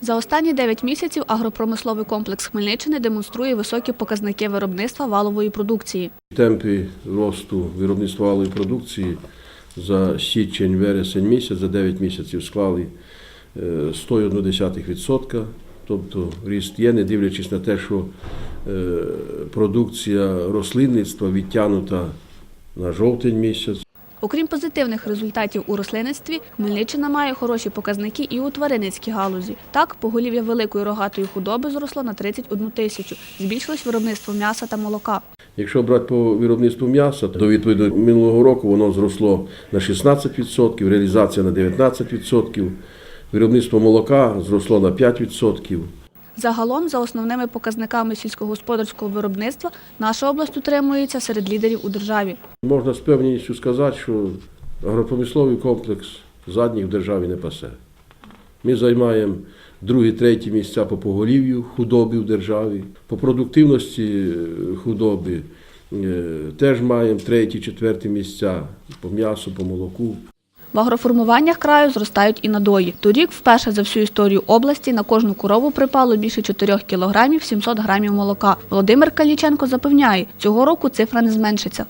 За останні 9 місяців агропромисловий комплекс Хмельниччини демонструє високі показники виробництва валової продукції. Темпи росту виробництва валової продукції за січень-вересень місяць, за 9 місяців склали е, 1,1%. Тобто ріст є, не дивлячись на те, що е, продукція рослинництва відтягнута на жовтень місяць. Окрім позитивних результатів у рослинництві, Хмельниччина має хороші показники і у тваринницькій галузі. Так, поголів'я великої рогатої худоби зросло на 31 тисячу, збільшилось виробництво м'яса та молока. Якщо брати по виробництву м'яса, то відповідно минулого року воно зросло на 16%, реалізація на 19%, виробництво молока зросло на 5%. Загалом, за основними показниками сільськогосподарського виробництва, наша область утримується серед лідерів у державі. Можна з певністю сказати, що агропромисловий комплекс задніх в державі не пасе. Ми займаємо другі, треті місця по поголів'ю худоби в державі, по продуктивності е, худоби е, теж маємо треті, четверті місця по м'ясу, по молоку. В агроформуваннях краю зростають і надої. Торік вперше за всю історію області на кожну корову припало більше 4 кілограмів 700 грамів молока. Володимир Каліченко запевняє, цього року цифра не зменшиться.